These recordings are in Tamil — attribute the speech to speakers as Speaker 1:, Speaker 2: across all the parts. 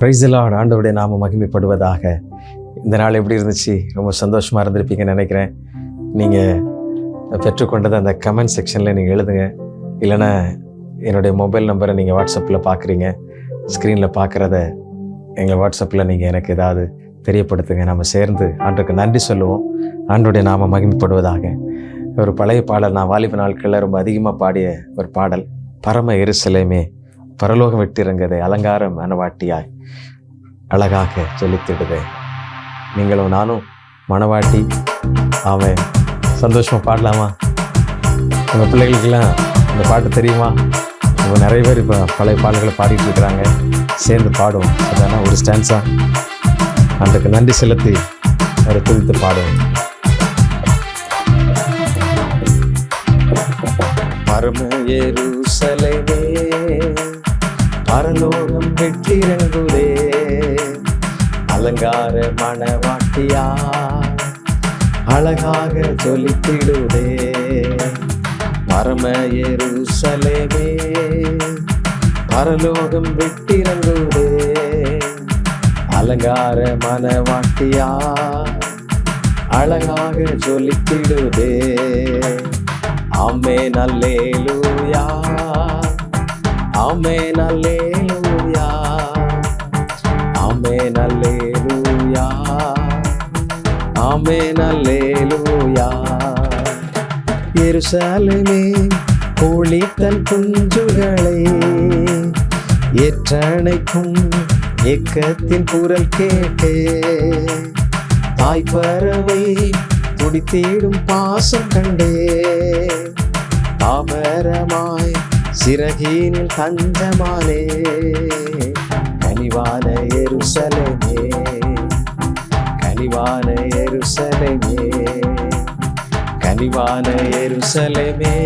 Speaker 1: பிரைஸ்லாட் ஆண்டவருடைய நாம மகிமைப்படுவதாக. இந்த நாள் எப்படி இருந்துச்சு? ரொம்ப சந்தோஷமாக இருந்திருப்பீங்கன்னு நினைக்கிறேன். நீங்கள் பெற்றுக்கொண்டதை அந்த கமெண்ட் செக்ஷனில் நீங்கள் எழுதுங்க. இல்லைன்னா என்னுடைய மொபைல் நம்பரை நீங்கள் வாட்ஸ்அப்பில் பார்க்குறீங்க ஸ்க்ரீனில் பார்க்குறத எங்கள் வாட்ஸ்அப்பில் நீங்கள் எனக்கு ஏதாவது தெரியப்படுத்துங்க. நம்ம சேர்ந்து ஆண்டுக்கு நன்றி சொல்லுவோம். ஆண்டுடைய நாம மகிமைப்படுவதாக. ஒரு பழைய பாடல் நான் வாலிப நாட்களில் ரொம்ப அதிகமாக பாடிய ஒரு பாடல் பரம எருசலேமே. பரலோகம் விட்டிறங்கதை அலங்காரம் மனவாட்டியாய் அழகாக ஜொலித்திடுதே. நீங்களும் நானும் மனவாட்டி அவன் சந்தோஷமாக பாடலாமா? உங்கள் பிள்ளைகளுக்கெல்லாம் இந்த பாட்டு தெரியுமா? இப்போ நிறைய பேர் இப்போ பழைய பாடல்களை பாடிட்டு இருக்கிறாங்க. சேர்ந்து பாடுவோம். அதான ஒரு ஸ்டான்ஸாக அன்றைக்கு நன்றி செலுத்தி அவரை துதித்து பாடுவோம். பரம எருசலேமே பரலோகம் பெற்றிறங்குதே அலங்கார மணவாட்டியா அழகாக ஜொலித்திடுதே. பரம எருசலேமே பரலோகம் விட்டிறங்குதே. அலங்கார மனவாட்டியா அழகாக ஜொலித்திடுதே. அம்மே நல்லேலூயா ஆமேன் அல்லேலூயா ஆமேன் அல்லேலூயா ஆமேன் அல்லேலூயா எருசாலுமே கோழி தன் குஞ்சுகளை. ஏற்றணைக்கும் ஏக்கத்தின் குரல் கேட்டே. தாய் பறவை துடித்தேடும் பாசம் கண்டே. தாமரமாய் சிறகீனில் தஞ்சமானே கனிவான எருசலமே கனிவான எருசலமே கனிவான எருசலமே.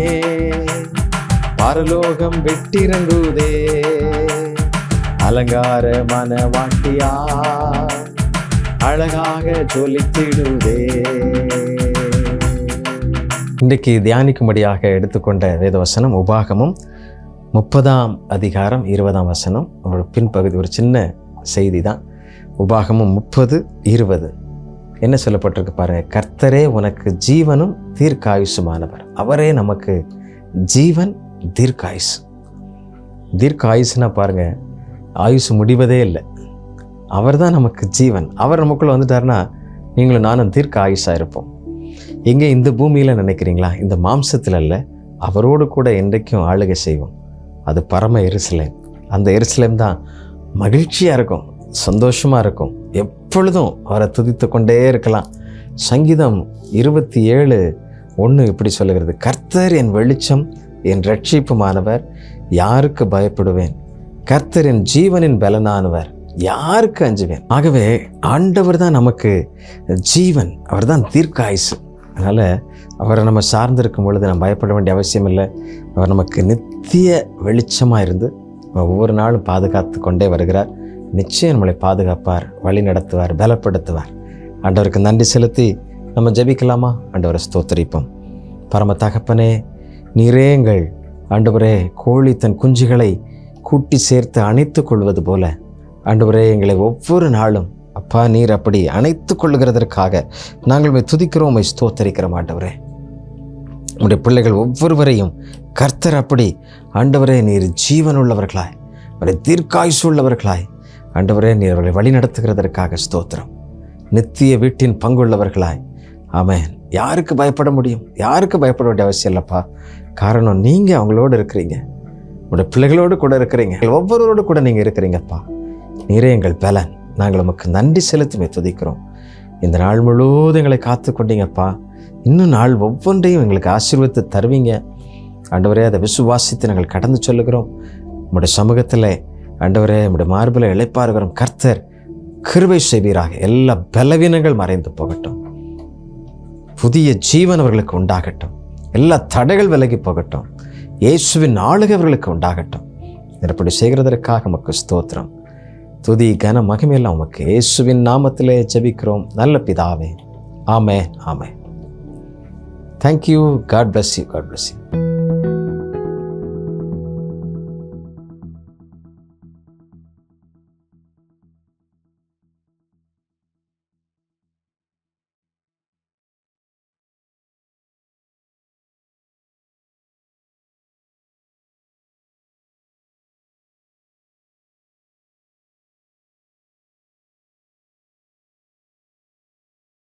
Speaker 1: பரலோகம் வெட்டிறங்குதே அலங்கார மனவாட்டியா அழகாக ஜொலித்திடுதே. இன்றைக்கு தியானிக்கும்படியாக எடுத்துக்கொண்ட வேதவசனம் உபாகமும் முப்பதாம் அதிகாரம் இருபதாம் வசனம். அவரோட பின்பகுதி ஒரு சின்ன செய்தி தான் உபாகமும் முப்பது இருபது. என்ன சொல்லப்பட்டிருக்கு பாருங்கள் கர்த்தரே உனக்கு ஜீவனும் தீர்க்காயுசுமானவர். அவரே நமக்கு ஜீவன் தீர்க்காயுசு. தீர்க்காயுசுனா பாருங்க ஆயுசு முடிவதே இல்லை. அவர் தான் நமக்கு ஜீவன். அவர் நமக்குள்ளே வந்துட்டாருன்னா நீங்களும் நானும் தீர்க்க ஆயுஷாக இருப்போம். எங்கே இந்த பூமியில் நினைக்கிறீங்களா? இந்த மாம்சத்தில் அல்ல அவரோடு கூட என்றைக்கும் ஆளுகை செய்வோம். அது பரம எருசலேம். அந்த எருசலேம் தான் மகிழ்ச்சியாக இருக்கும் சந்தோஷமாக இருக்கும். எப்பொழுதும் அவரை துதித்து கொண்டே இருக்கலாம். சங்கீதம் இருபத்தி ஏழு ஒன்று இப்படி சொல்லுகிறது. கர்த்தர் என் வெளிச்சம் என் ரட்சிப்புமானவர் யாருக்கு பயப்படுவேன்? கர்த்தர் என் ஜீவனின் பலனானவர் யாருக்கு அஞ்சுவேன்? ஆகவே ஆண்டவர் தான் நமக்கு ஜீவன் அவர் தான் தீர்க்காயுசு அதனால் அவரை நம்ம சார்ந்திருக்கும் பொழுது நம்ம பயப்பட வேண்டிய அவசியம் இல்லை. அவர் நமக்கு நித்திய வெளிச்சமாக இருந்து ஒவ்வொரு நாளும் பாதுகாத்து கொண்டே வருகிறார். நிச்சயம் நம்மளை பாதுகாப்பார் வழி நடத்துவார் பலப்படுத்துவார். ஆண்டவருக்கு நன்றி செலுத்தி நம்ம ஜெபிக்கலாமா? ஆண்டவரை ஸ்தோத்தரிப்போம். பரம தகப்பனே நிறேங்கள் ஆண்டவரே கோழி தன் குஞ்சுகளை கூட்டி சேர்த்து அணைத்து கொள்வது போல ஆண்டவரே எங்களை ஒவ்வொரு நாளும் அப்பா நீர் அப்படி அணைத்து கொள்ளுகிறதற்காக நாங்கள் துதிக்கிறோம் ஸ்தோத்தரிக்கிறோம் ஆண்டவரே. உடைய பிள்ளைகள் ஒவ்வொருவரையும் கர்த்தர் அப்படி ஆண்டவரே நீர் ஜீவன் உள்ளவர்களாய் அவரை தீர்க்காயுசு உள்ளவர்களாய் ஆண்டவரே நீர் அவர்களை வழி நடத்துகிறதற்காக ஸ்தோத்திரம். நித்திய வீட்டின் பங்குள்ளவர்களாய். ஆமென். யாருக்கு பயப்பட முடியும்? யாருக்கு பயப்பட வேண்டிய அவசியம் இல்லைப்பா. காரணம் நீங்கள் அவங்களோடு இருக்கிறீங்க. உங்களுடைய பிள்ளைகளோடு கூட இருக்கிறீங்க. ஒவ்வொருவரோடு கூட நீங்கள் இருக்கிறீங்கப்பா. நீரே எங்கள் பலன். நாங்கள் உமக்கு நன்றி செலுத்துமே துதிக்கிறோம். இந்த நாள் முழுவதும் எங்களை காத்து கொண்டீங்கப்பா இன்னும் நாள் ஒவ்வொன்றையும் எங்களுக்கு ஆசீர்வத்து தருவீங்க. ஆண்டவரே அதை விசுவாசித்து நாங்கள் கடந்து சொல்லுகிறோம். நம்முடைய சமூகத்தில் ஆண்டவரே நம்முடைய மார்பில் இழைப்பாருகிறோம் கர்த்தர் கிருவை செய்வீராக. எல்லா பலவீனங்கள் மறைந்து போகட்டும். புதிய ஜீவன் அவர்களுக்கு உண்டாகட்டும். எல்லா தடைகள் விலகி போகட்டும். இயேசுவின் ஆளுகை அவர்களுக்கு உண்டாகட்டும். இப்படி செய்கிறதற்காக உமக்கு ஸ்தோத்திரம். துதி கன மகிமையெல்லாம் உமக்கு. இயேசுவின் நாமத்திலே ஜெபிக்கிறோம். நல்ல பிதாவே. ஆமே ஆமே Thank you. God bless you. God bless you.